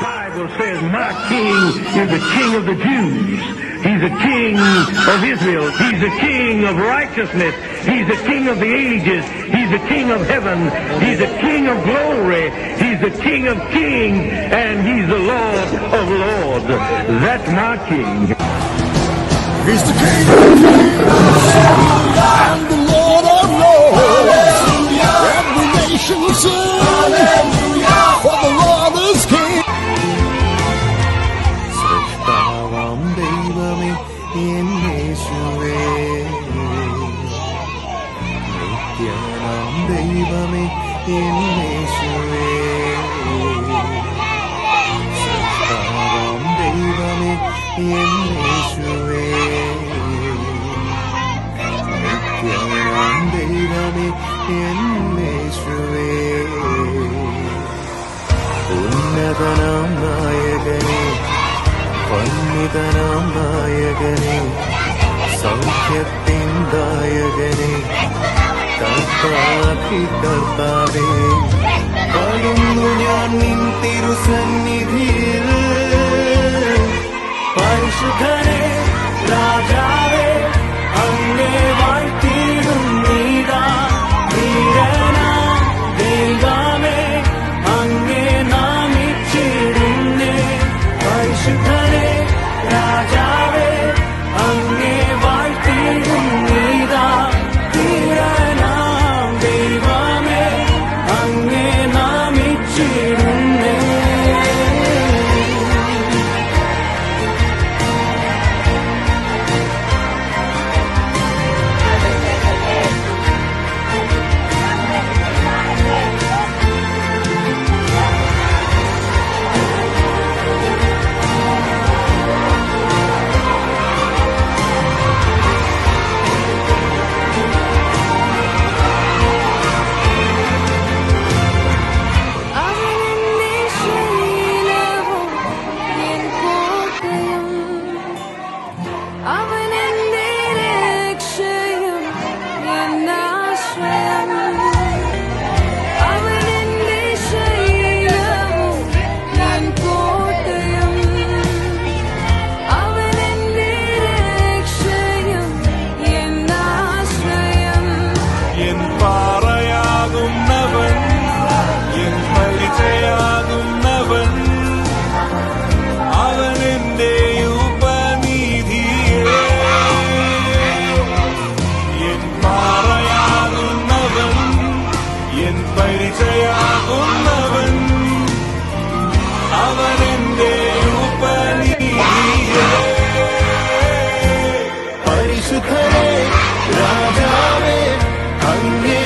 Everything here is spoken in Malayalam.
Bible says, My king is the king of the Jews. He's the king of Israel. He's the king of righteousness. He's the king of the ages. He's the king of heaven. He's the king of glory. He's the king of kings. And he's the Lord of lords. That's my king. He's the King of Kings and the Lord of Lords. Every nation എന്നേശുവേ ദൈവമേ എന്നേശുവേ ദൈവമേ എന്നേശുവേ ദൈവമേ എന്നേശുവേ ഉന്നതനാം വന്ദിതനാം നായകനെ സൗഖ്യത്തിൻ ദായകനെ കർത്താക്കി കർത്താവേ വരുന്നു ഞാൻ നിൻ തിരുസന്നിധിയിൽ. देश खड़े राजा में अंगे